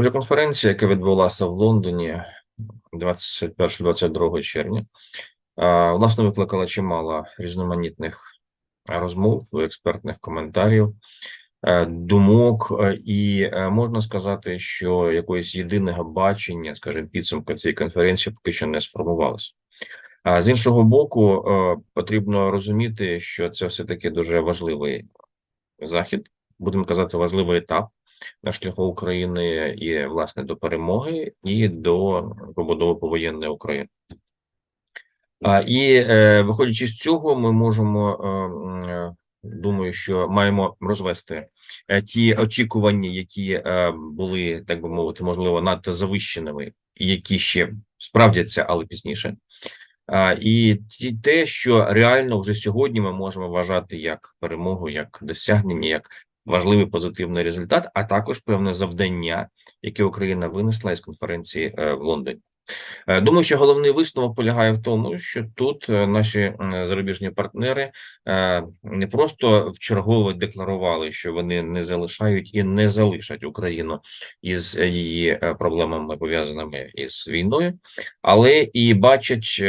Вже конференція, яка відбулася в Лондоні 21-22 червня, власне викликала чимало різноманітних розмов, експертних коментарів, е, думок, е, і е, можна сказати, що якоїсь єдиного бачення, скажімо, підсумку цієї конференції поки що не сформувалося. А з іншого боку, потрібно розуміти, що це все таки дуже важливий захід, будемо казати, важливий етап на шляху України і власне до перемоги і до побудови повоєнної України. А і е, виходячи з цього, ми можемо е, е, думаю, що маємо розвести е, ті очікування, які е, були так би мовити, можливо, надто завищеними, які ще справдяться, але пізніше. І те, що реально вже сьогодні ми можемо вважати як перемогу, як досягнення, як важливий позитивний результат, а також певне завдання, яке Україна винесла із конференції е, в Лондоні. Е, Думаю, що головний висновок полягає в тому, що тут е, наші зарубіжні партнери не просто вчергове декларували, що вони не залишають і не залишать Україну із її проблемами пов'язаними із війною, але і бачать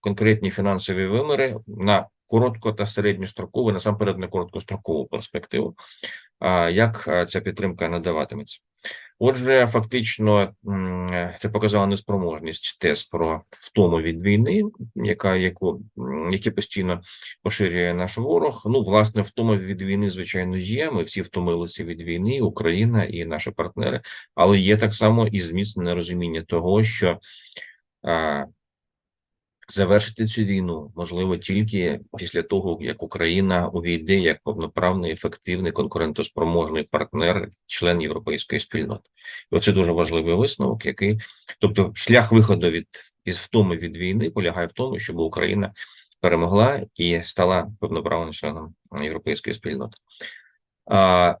конкретні фінансові виміри на коротко та середньострокову, насамперед на короткострокову перспективу, як ця підтримка надаватиметься. Отже, фактично це показала неспроможність тез про втому від війни, яка яку які постійно поширює наш ворог. Ну, власне, втома від війни, звичайно, є. Ми всі втомилися від війни, Україна і наші партнери, але є так само і зміцнене розуміння того, що завершити цю війну можливо тільки після того, як Україна увійде як повноправний, ефективний, конкурентоспроможний партнер, член європейської спільноти. І оце дуже важливий висновок, який, тобто, шлях виходу від із втоми від війни полягає в тому, щоб Україна перемогла і стала повноправним членом європейської спільноти. А,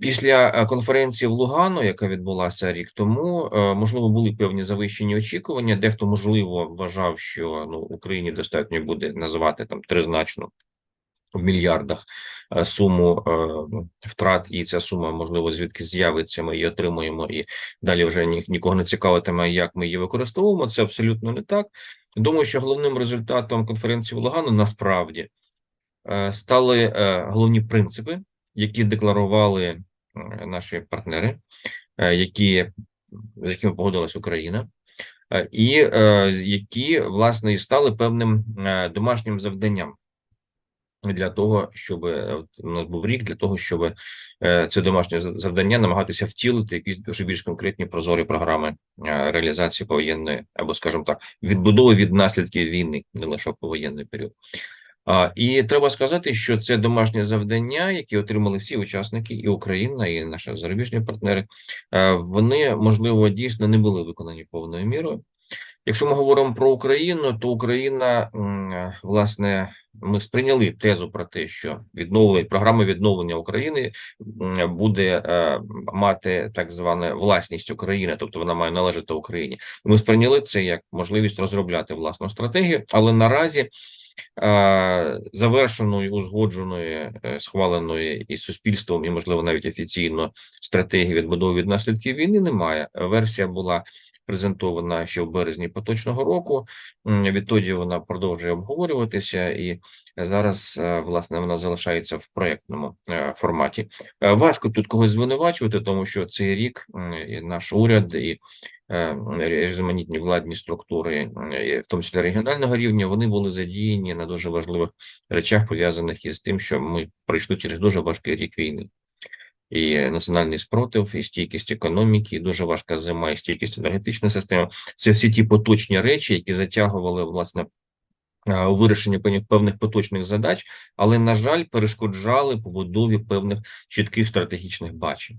Після е, конференції в Лугану, яка відбулася рік тому, е, можливо, були певні завищені очікування. Дехто можливо вважав, що ну Україні достатньо буде називати там тризначну в мільярдах е, суму е, втрат, і ця сума можливо звідки з'явиться. Ми її отримуємо, і далі вже ні, нікого не цікавитиме, як ми її використовуємо. Це абсолютно не так. Думаю, що головним результатом конференції в Лугану насправді стали головні принципи, які декларували наші партнери, е, які з якими погодилась Україна, е, і е, які власне і стали певним е, домашнім завданням для того, щоб е, у нас був рік для того, щоб е, це домашнє за- завдання намагатися втілити якісь дуже більш конкретні прозорі програми е, реалізації повоєнної, або скажімо так, відбудови від наслідків війни, не лише повоєнний період. І треба сказати, що це домашнє завдання, які отримали всі учасники, і Україна, і наші зарубіжні партнери. е, Вони можливо дійсно не були виконані повною мірою. Якщо ми говоримо про Україну, то Україна власне ми сприйняли тезу про те, що відновлення програма відновлення України буде е, мати так зване власність України, тобто вона має належати Україні. Ми сприйняли це як можливість розробляти власну стратегію, але наразі завершеної, узгодженої, е, схваленої і суспільством, і можливо навіть офіційно стратегії відбудови від наслідків війни немає. Версія була презентована ще в березні поточного року. Відтоді вона продовжує обговорюватися, і зараз е, власне вона залишається в проектному е, форматі. Важко тут когось звинувачувати, тому що цей рік і наш уряд і різноманітні владні структури, в тому числі регіонального рівня, вони були задіяні на дуже важливих речах, пов'язаних із тим, що ми пройшли через дуже важкий рік війни. І національний спротив, і стійкість економіки, і дуже важка зима, і стійкість енергетичної системи. Це всі ті поточні речі, які затягували власне е, у вирішенні певних поточних задач, але на жаль, перешкоджали побудові певних чітких стратегічних бачень.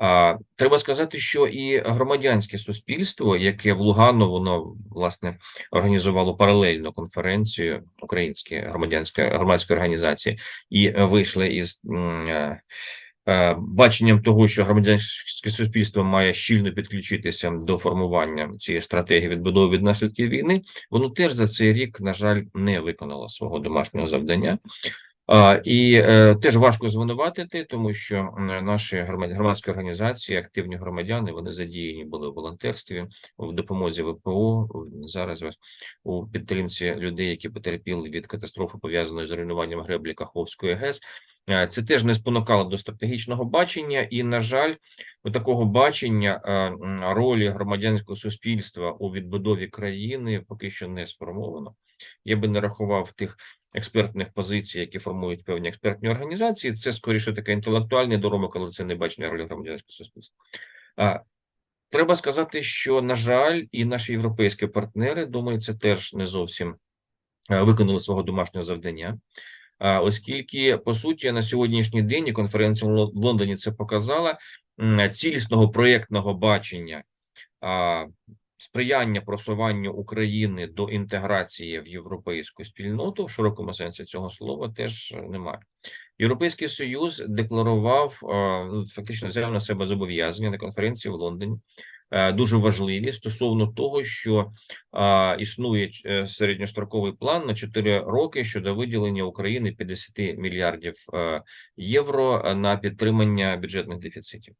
А, треба сказати, що і громадянське суспільство, яке в Лугану воно власне організувало паралельну конференцію українські громадянські громадської організації, і вийшли із е, е, баченням того, що громадянське суспільство має щільно підключитися до формування цієї стратегії відбудови від наслідків війни. Воно теж за цей рік, на жаль, не виконало свого домашнього завдання. І е, теж важко звинуватити, тому що наші громад- громадські організації, активні громадяни, вони задіяні були в волонтерстві, в допомозі ВПО, зараз у підтримці людей, які потерпіли від катастрофи, пов'язаної з руйнуванням греблі Каховської ГЕС. Е, Це теж не спонукало до стратегічного бачення, і, на жаль, у такого бачення е, ролі громадянського суспільства у відбудові країни поки що не сформовано. Я би не рахував тих експертних позицій, які формують певні експертні організації. Це скоріше таке інтелектуальний доробок, але це не бачення ролі громадянського суспільства. А треба сказати, що на жаль, і наші європейські партнери, думаю, це теж не зовсім виконали свого домашнього завдання. Оскільки по суті на сьогоднішній день конференція в Лондоні це показала цілісного проєктного бачення сприяння просуванню України до інтеграції в європейську спільноту в широкому сенсі цього слова теж е, немає. Європейський союз декларував ну, фактично взяв на себе зобов'язання на конференції в Лондоні. е, Дуже важливі стосовно того, що існує е, середньостроковий план на 4 роки щодо виділення України 50 мільярдів е, євро е, на підтримання бюджетних дефіцитів.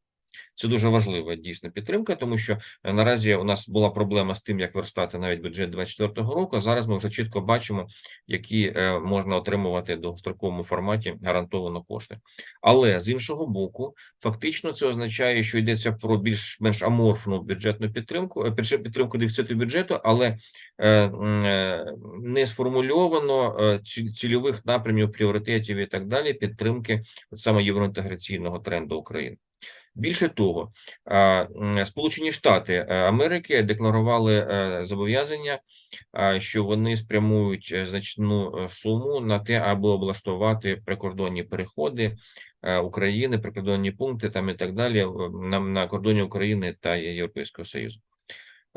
Це дуже важлива дійсно підтримка, тому що е, наразі у нас була проблема з тим, як верстати навіть бюджет 2024 року. Зараз ми вже чітко бачимо, які е, можна отримувати в довгостроковому форматі гарантовано кошти. Але з іншого боку, фактично це означає, що йдеться про більш-менш аморфну бюджетну підтримку, е, підтримку дефіциту бюджету, але не сформульовано цільових напрямів, пріоритетів і так далі підтримки саме євроінтеграційного тренду України. Більше того, Сполучені Штати е, Америки декларували е, зобов'язання, що вони спрямують е, значну суму на те, аби облаштувати прикордонні переходи України, прикордонні пункти там і так далі на кордоні України та Європейського Союзу.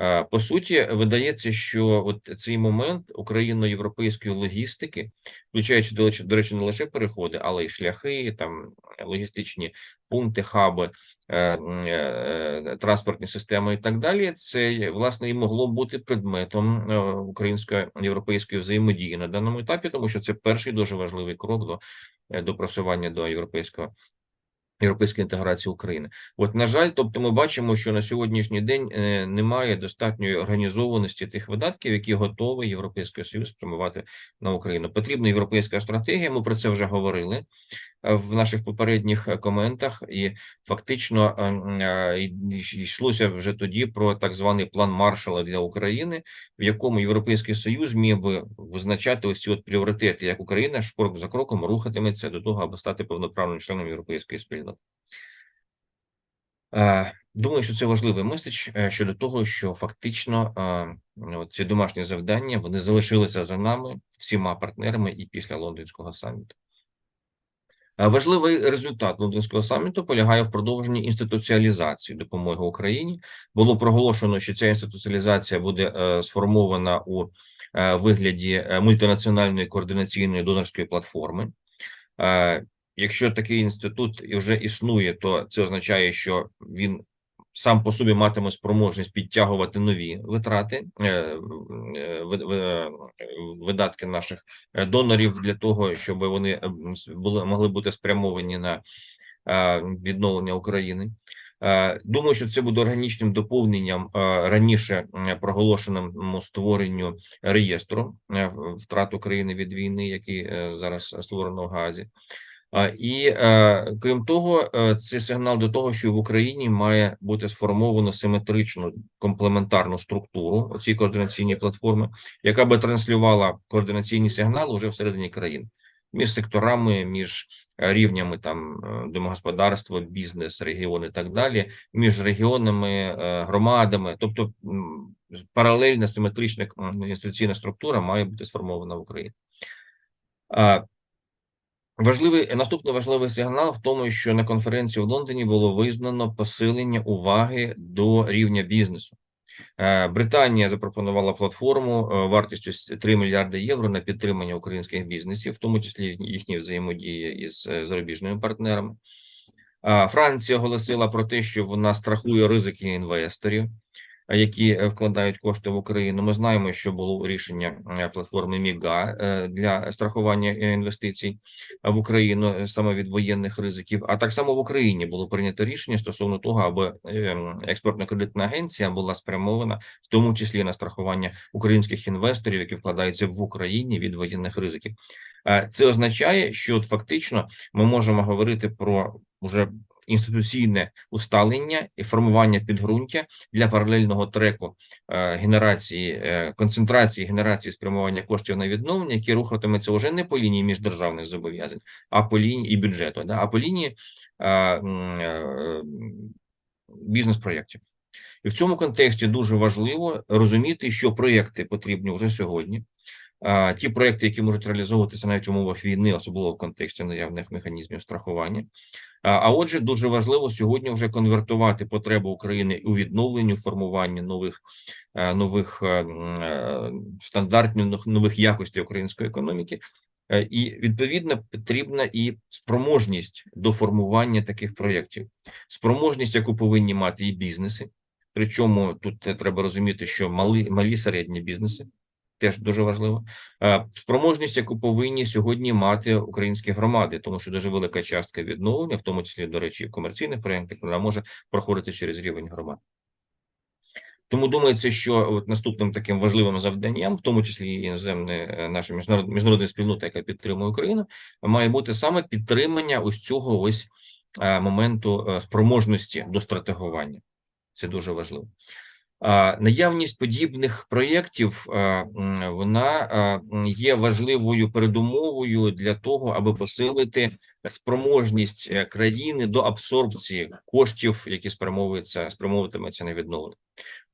Е, По суті, видається, що от цей момент україно-європейської логістики, включаючи до речі, не лише переходи, але й шляхи, там логістичні пункти, хаби, е, е, транспортні системи і так далі, це власне і могло бути предметом е, української європейської взаємодії на даному етапі, тому що це перший дуже важливий крок до, до просування до європейського. Європейської інтеграції України, от на жаль, тобто, ми бачимо, що на сьогоднішній день е, немає достатньої організованості тих видатків, які готовий Європейський Союз спрямувати на Україну. Потрібна європейська стратегія. Ми про це вже говорили в наших попередніх е, коментах, і фактично е, е, йшлося вже тоді про так званий план Маршала для України, в якому Європейський Союз міг би визначати ось ці от пріоритети, як Україна крок за кроком рухатиметься до того, аби стати повноправним членом європейської спільноти. Е, Думаю, що це важливий меседж е, щодо того, що фактично е, ці домашні завдання вони залишилися за нами всіма партнерами і після лондонського саміту. Е, Важливий результат лондонського саміту полягає в продовженні інституціалізації допомоги Україні. Було проголошено, що ця інституціалізація буде е, сформована у е, вигляді мультинаціональної координаційної донорської платформи. Якщо такий інститут вже існує, то це означає, що він сам по собі матиме спроможність підтягувати нові витрати, е, е, ви- ви- видатки наших е, донорів для того, щоб вони були могли бути спрямовані на відновлення України. Думаю, що це буде органічним доповненням раніше проголошеному створенню реєстру втрат України від війни, який зараз створено в Газі. І е, крім того, е, це сигнал до того, що в Україні має бути сформовано симетричну комплементарну структуру цієї координаційної платформи, яка би транслювала координаційні сигнали вже всередині країни між секторами, між е, рівнями там домогосподарства, бізнес, регіони і так далі, між регіонами, громадами, тобто паралельна симетрична інституційна структура має бути сформована в Україні. Важливий наступний важливий сигнал в тому, що на конференції в Лондоні було визнано посилення уваги до рівня бізнесу. Е, Британія запропонувала платформу е, вартістю с- 3 мільярди євро на підтримання українських бізнесів, в тому числі їхні- їхні взаємодії із е, зарубіжними партнерами. Франція оголосила про те, що вона страхує ризики інвесторів. Які е, вкладають кошти в Україну. Ми знаємо, що було рішення е, платформи Міга е, для страхування інвестицій в Україну саме від воєнних ризиків. А так само в Україні було прийнято рішення стосовно того, аби експортно-кредитна агенція була спрямована в тому числі на страхування українських інвесторів, які вкладаються в Україні від воєнних ризиків. Це означає, що фактично ми можемо говорити про уже інституційне усталення і формування підґрунтя для паралельного треку е, генерації е, концентрації генерації спрямування коштів на відновлення, які рухатиметься вже не по лінії міждержавних зобов'язань, а по лінії і бюджету, да, а по лінії е, бізнес-проєктів. І в цьому контексті дуже важливо розуміти, що проєкти потрібні вже сьогодні. Ті проєкти, які можуть реалізовуватися навіть в умовах війни, особливо в контексті наявних механізмів страхування. А, отже, дуже важливо сьогодні вже конвертувати потребу України у відновленні, формуванні нових е, нових е, е, стандартів, нових якостей української економіки. І відповідно потрібна і спроможність до формування таких проєктів, спроможність, яку повинні мати і бізнеси. Причому тут треба розуміти, що малі малі середні бізнеси теж дуже важливо. Е, Спроможність, яку повинні сьогодні мати українські громади, тому що дуже велика частка відновлення, в тому числі, до речі, комерційних проєктах, вона може проходити через рівень громад. Тому думається, що от наступним таким важливим завданням, в тому числі і іноземне е, наша міжнарод, міжнародна спільнота, яка підтримує Україну, має бути саме підтримання ось цього ось е, моменту спроможності до стратегування. Це дуже важливо. Наявність подібних проєктів вона є важливою передумовою для того, аби посилити спроможність е, країни до абсорбції коштів, які спрямовуються на відновлення.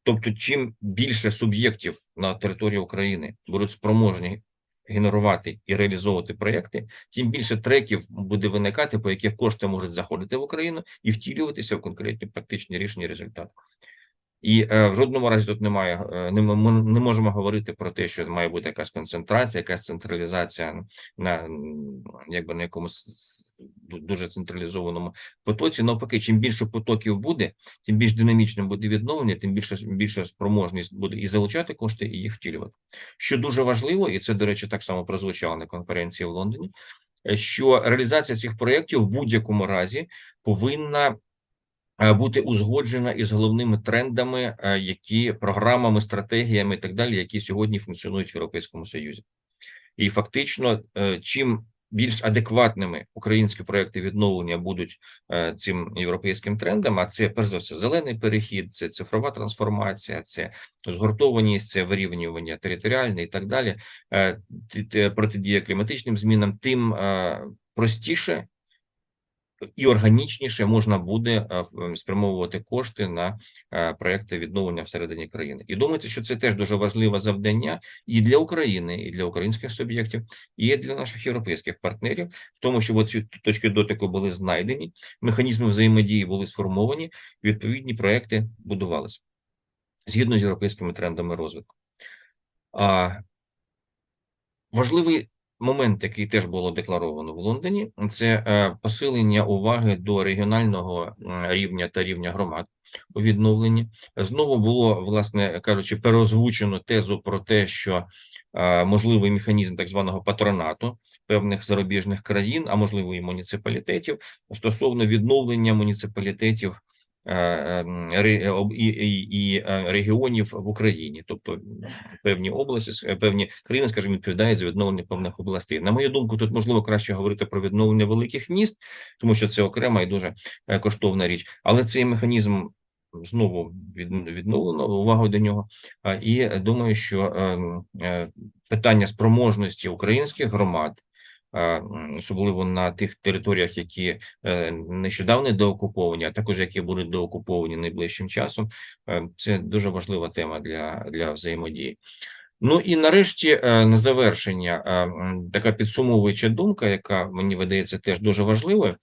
Тобто, чим більше суб'єктів на території України будуть спроможні генерувати і реалізовувати проєкти, тим більше треків буде виникати, по яких кошти можуть заходити в Україну і втілюватися в конкретні практичні рішення і результати. І е, в жодному разі тут немає, е, ми не можемо говорити про те, що має бути якась концентрація, якась централізація на якби на якомусь дуже централізованому потоці. Навпаки, чим більше потоків буде, тим більш динамічним буде відновлення, тим більше більше спроможність буде і залучати кошти, і їх втілювати. Що дуже важливо, і це, до речі, так само прозвучало на конференції в Лондоні. е, Що реалізація цих проєктів в будь-якому разі повинна бути узгоджена із головними трендами, е, які програмами, стратегіями і так далі, які сьогодні функціонують в Європейському Союзі. І фактично, е, чим більш адекватними українські проекти відновлення будуть е, цим європейським трендам, а це перш за все зелений перехід, це цифрова трансформація, це згуртованість, це вирівнювання територіальне і так далі. е, Протидія кліматичним змінам, тим е, простіше і органічніше можна буде е, спрямовувати кошти на е, проекти відновлення всередині країни. І думається, що це теж дуже важливе завдання і для України, і для українських суб'єктів, і для наших європейських партнерів, в тому, щоб ці точки дотику були знайдені, механізми взаємодії були сформовані, відповідні проекти будувалися згідно з європейськими трендами розвитку. Важливий момент, який теж було декларовано в Лондоні, це е, посилення уваги до регіонального рівня та рівня громад у відновленні. Знову було, власне кажучи, переозвучено тезу про те, що е, можливий механізм так званого патронату певних зарубіжних країн, а можливо і муніципалітетів, стосовно відновлення муніципалітетів і, і, і е, регіонів в Україні, тобто певні області, е, певні країни, скажімо, відповідають за відновлення певних областей. На мою думку, тут можливо краще говорити про відновлення великих міст, тому що це окрема і дуже е, коштовна річ. Але цей механізм знову відновлено увагу до нього. І думаю, що ем, е, питання спроможності українських громад. Особливо на тих територіях, які е, нещодавно деокуповані, а також які будуть деокуповані найближчим часом, е, це дуже важлива тема для, для взаємодії. Ну і нарешті е, на завершення така підсумовуюча думка, яка мені видається теж дуже важливою,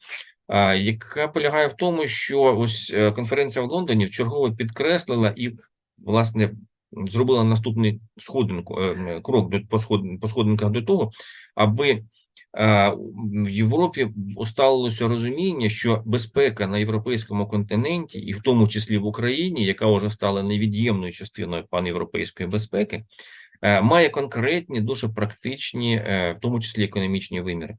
яка полягає в тому, що ось конференція в Лондоні вчергово підкреслила і власне зробила наступний сходинку крок по сход- по сходинках до того, аби в Європі усталилося розуміння, що безпека на європейському континенті, і в тому числі в Україні, яка вже стала невід'ємною частиною панєвропейської безпеки, е, має конкретні, дуже практичні, е, в тому числі економічні виміри.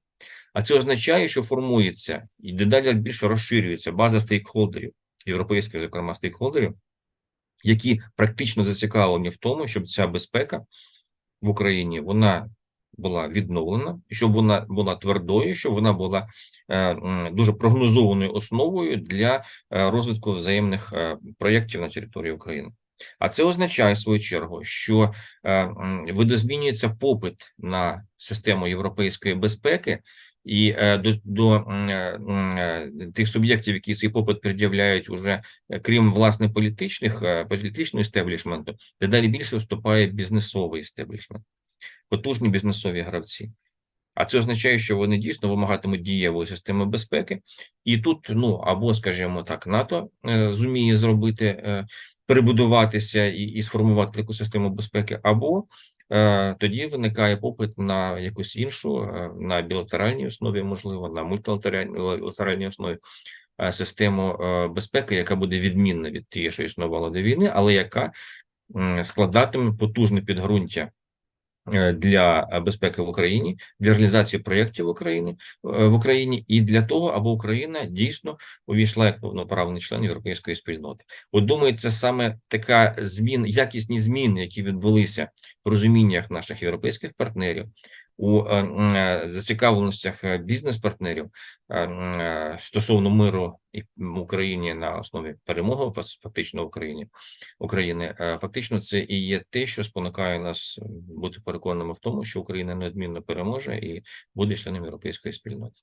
А це означає, що формується і дедалі більше розширюється база стейкхолдерів, європейських, зокрема, стейкхолдерів, які практично зацікавлені в тому, щоб ця безпека в Україні вона була відновлена, щоб вона була твердою, щоб вона була е, дуже прогнозованою основою для е, розвитку взаємних е, проєктів на території України. А це означає в свою чергу, що видозмінюється попит на систему європейської безпеки, і до, до тих суб'єктів, які цей попит пред'являють, уже крім власне політичних політичного істеблішменту, дедалі більше вступає бізнесовий істеблішмент, потужні бізнесові гравці. А це означає, що вони дійсно вимагатимуть дієвої системи безпеки, і тут, ну або, скажімо так, НАТО е, зуміє зробити, е, перебудуватися і, і сформувати таку систему безпеки, або е, тоді виникає попит на якусь іншу, на білатеральній основі, можливо, на мультилатеральній основі систему безпеки, яка буде відмінна від тієї, що існувала до війни, але яка складатиме потужне підґрунтя для е, безпеки в Україні, для реалізації проєктів України е, в Україні і для того, аби Україна дійсно увійшла як повноправний член європейської спільноти. От думаю, це саме така змін, якісні зміни, які відбулися в розуміннях наших європейських партнерів. У е, е, зацікавленостях е, бізнес-партнерів стосовно миру і Україні на основі перемоги фактично Україні України, фактично це і є те, що спонукає нас бути переконаними в тому, що Україна неодмінно переможе і буде членом європейської спільноти.